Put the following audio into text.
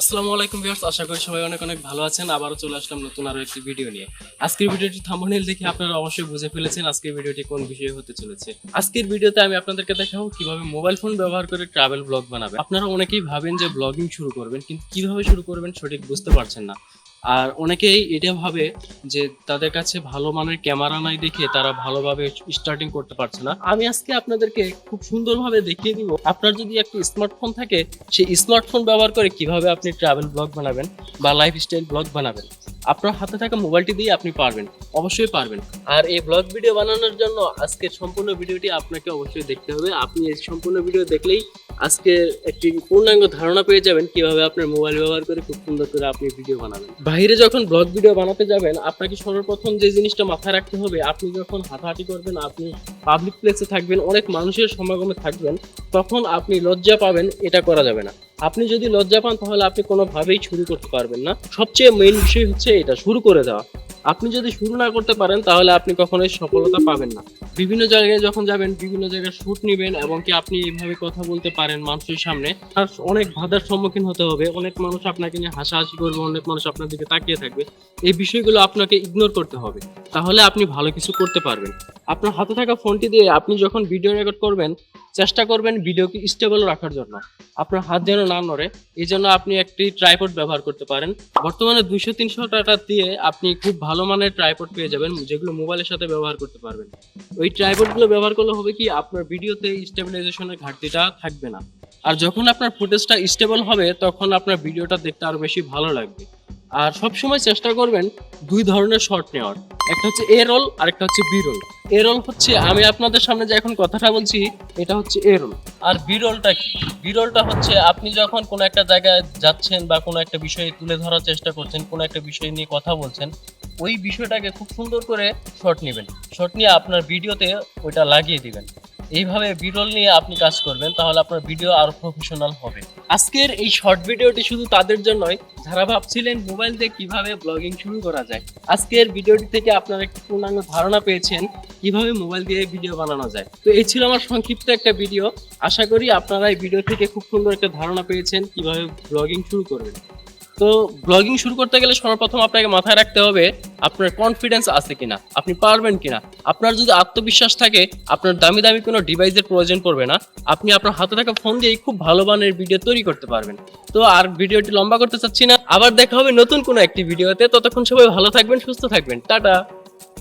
আসসালামু আলাইকুম ভিউয়ার্স, আশা করি সবাই অনেক অনেক ভালো আছেন। আবারও চলে আসলাম নতুন আরও একটি ভিডিও নিয়ে। আজকের ভিডিওটি থাম্বনেল দেখে আপনারা অবশ্যই বুঝে ফেলেছেন আজকের ভিডিওটি কোন বিষয়ে হতে চলেছে। আজকের ভিডিওতে আমি আপনাদেরকে দেখাবো কীভাবে মোবাইল ফোন ব্যবহার করে ট্রাভেল ব্লগ বানাবেন আপনারা অনেকেই ভাবেন যে ব্লগিং শুরু করবেন, কিন্তু কীভাবে শুরু করবেন সঠিক বুঝতে পারছেন না। আর অনেকেই এটা ভাবে যে তাদের কাছে ভালো মানের ক্যামেরা নাই দেখে তারা ভালোভাবে স্টার্টিং করতে পারছে না। আমি আজকে আপনাদেরকে খুব সুন্দরভাবে দেখিয়ে দিব, আপনার যদি একটি স্মার্টফোন থাকে, সেই স্মার্টফোন ব্যবহার করে কীভাবে আপনি ট্রাভেল ব্লগ বানাবেন বা লাইফস্টাইল ব্লগ বানাবেন। আপনার হাতে থাকা মোবাইলটি দিয়ে আপনি পারবেন, অবশ্যই পারবেন। আর এই ব্লগ ভিডিও বানানোর জন্য আজকের সম্পূর্ণ ভিডিওটি আপনাকে অবশ্যই দেখতে হবে। আপনি এই সম্পূর্ণ ভিডিও দেখলেই আজকে একটি পূর্ণাঙ্গ ধারণা পেয়ে যাবেন কীভাবে আপনার মোবাইল ব্যবহার করে খুব সুন্দর করে আপনি ভিডিও বানাবেন। বাইরে যখন ব্লগ ভিডিও বানাতে যাবেন, আপনাকে সর্বপ্রথম যে জিনিসটা মাথায় রাখতে হবে, আপনি যখন হাঁটাহাঁটি করবেন, আপনি পাবলিক প্লেসে থাকবেন, অনেক মানুষের সমাগমে থাকবেন, তখন আপনি লজ্জা পাবেন, এটা করা যাবে না। আপনি যদি লজ্জা পান, তাহলে আপনি কোনোভাবেই শুরু করতে পারবেন না। সবচেয়ে মেইন বিষয় হচ্ছে এটা, শুরু করে দেওয়া। আপনি যদি শুরু না করতে পারেন, তাহলে আপনি কখনোই সফলতা পাবেন না। বিভিন্ন জায়গায় যখন যাবেন, বিভিন্ন জায়গায় শুট নেবেন এবং কি আপনি এইভাবে কথা বলতে পারেন মানুষের সামনে আর অনেক বাধার সম্মুখীন হতে হবে। অনেক মানুষ আপনাকে নিয়ে হাসাহাসি করবে, অনেক মানুষ আপনার দিকে তাকিয়ে থাকবে। এই বিষয়গুলো আপনাকে ইগনোর করতে হবে। তাহলে আপনি ভালো কিছু করতে পারবেন। আপনার হাতে থাকা ফোনটি দিয়ে আপনি যখন ভিডিও রেকর্ড করবেন চেষ্টা করবেন ভিডিওকে স্টেবল রাখার জন্য। আপনার হাত যেন না নড়ে, এই জন্য আপনি একটি ট্রাইপড ব্যবহার করতে পারেন। বর্তমানে দুইশো, তিনশো টাকা দিয়ে আপনি খুব ভালো মানের ট্রাইপড পেয়ে যাবেন, যেগুলো মোবাইলের সাথে ব্যবহার করতে পারবেন। ওই ট্রাইপডগুলো ব্যবহার করলে হবে কি, আপনার ভিডিওতে স্টেবিলাইজেশনের ঘাটতিটা থাকবে না। আর যখন আপনার ফুটেজটা স্টেবল হবে, তখন আপনার ভিডিওটা দেখতে আরও বেশি ভালো লাগবে। আর সবসময় চেষ্টা করবেন দুই ধরনের শট নেওয়ার। একটা হচ্ছে এ রোল আর একটা হচ্ছে বি রোল। এ রোল হচ্ছে, আমি আপনাদের সামনে যে এখন কথাটা বলছি, এটা হচ্ছে এ রোল। আর বি রোলটা কি? বি রোলটা হচ্ছে, আপনি যখন কোনো একটা জায়গায় যাচ্ছেন বা কোনো একটা বিষয়ে তুলে ধরার চেষ্টা করছেন, কোনো একটা বিষয় নিয়ে কথা বলছেন, ওই বিষয়টাকে খুব সুন্দর করে শট নেবেন। শট নিয়ে আপনার ভিডিওতে ওইটা লাগিয়ে দিবেন। এইভাবে বিরল নিয়ে আপনি কাজ করবেন, তাহলে আপনার ভিডিও আরও প্রফেশনাল হবে। আজকের এই শর্ট ভিডিওটি শুধু তাদের জন্যই যারা ভাবছিলেন মোবাইল দিয়ে কীভাবে ব্লগিং শুরু করা যায়, আজকের ভিডিওটি থেকে আপনারা একটি পূর্ণাঙ্গ ধারণা পেয়েছেন, কীভাবে মোবাইল দিয়ে ভিডিও বানানো যায়। তো এই ছিল আমার সংক্ষিপ্ত একটা ভিডিও আশা করি আপনারা এই ভিডিও থেকে খুব সুন্দর একটা ধারণা পেয়েছেন, কীভাবে ব্লগিং শুরু করবেন। তো ব্লগিং শুরু করতে গেলে সর্বপ্রথম আপনাকে মাথায় রাখতে হবে, আপনার কনফিডেন্স আছে কিনা, আপনি পারবেন কিনা। আপনার যদি আত্মবিশ্বাস থাকে, আপনার দামি দামি কোনো ডিভাইসের প্রয়োজন পড়বে না। আপনি আপনার হাতে থাকা ফোন দিয়েই খুব ভালো মানের ভিডিও তৈরি করতে পারবেন। তো আর ভিডিওটি লম্বা করতে চাচ্ছি না। আবার দেখা হবে নতুন কোনো একটি ভিডিওতে ততক্ষণ সবাই ভালো থাকবেন, সুস্থ থাকবেন। টাটা!